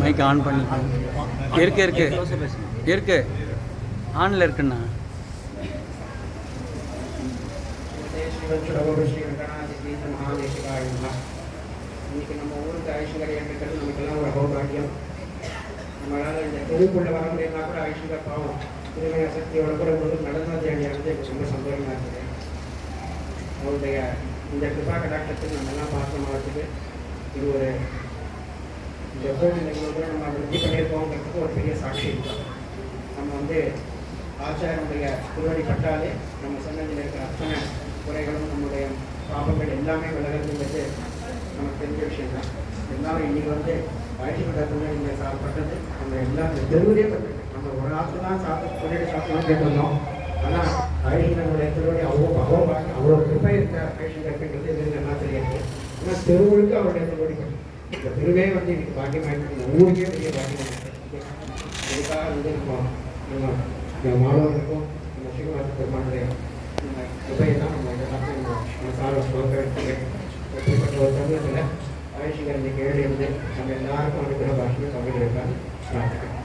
Mic on பண்ணி. இருக்கு இருக்கு. இருக்கு. ஆனில் இருக்குண்ணா. இன்னைக்கு நம்ம ஊருக்கு ஐஸ்வர்யா இருக்கிறது நமக்கெல்லாம் ஒரு அகோபாகியம் நம்மளால இந்த தெருவுக்குள்ள வர முடியும்னா கூட ஐஸ்வர்யா பாவம். திருமண சக்தியோட கூட உங்களுக்கு நடந்தது வேண்டியது எனக்கு ரொம்ப சந்தோஷமா இருக்குது. அவருடைய இந்த கிருபா கடாட்டத்தில் நம்ம எல்லாம் பாசமாகிறதுக்கு இது ஒரு இந்த கோவில் நம்ம விருத்தி பண்ணியிருக்கோங்கிறதுக்கு ஒரு பெரிய சாட்சி இருக்கும் நம்ம வந்து ஆச்சாரனுடைய திருவடி பட்டாலே நம்ம சொன்னதில் இருக்கிற அத்தனை குறைகளும் நம்முடைய பாபங்கள் எல்லாமே விலகிறதுங்கிறது நமக்கு தெரிஞ்ச விஷயம் தான் எல்லாரும் இன்னைக்கு வந்து வயசுப்பட்ட நீங்கள் சாப்பிட்டது நம்ம எல்லாம் தெருவிலே பட்டு நம்ம ஒரு ஆற்று தான் சாப்பிட்டு சொல்லிட்டு சாப்பிடலாம் கேட்டிருந்தோம் ஆனால் ஐஷனுடைய திருவடி அவ்வளோ அவ்வளோ அவ்வளோ கிருப்பை இருக்க பேஷண்ட் இருக்குன்றது இதுன்னு நல்லா தெரியாது ஆனால் தெருவுக்கு அவருடைய திருவடி இந்த திருவே வந்து இன்னைக்கு பாக்கியமாக இந்த ஊருக்கே பெரிய பாக்கியம் இதுக்காக வந்து நம்ம நம்ம இந்த மாணவர்களுக்கும் நம்ம சீக்கிரம் பெருமானுடைய நம்ம நம்ம எல்லாத்தையும் நம்ம எப்படிப்பட்ட ஒரு கேள்வி வந்து நம்ம எல்லாருக்கும் அனுப்பின பாஷையும் தமிழ் இருக்கான்னு பிரார்த்திக்கிறேன்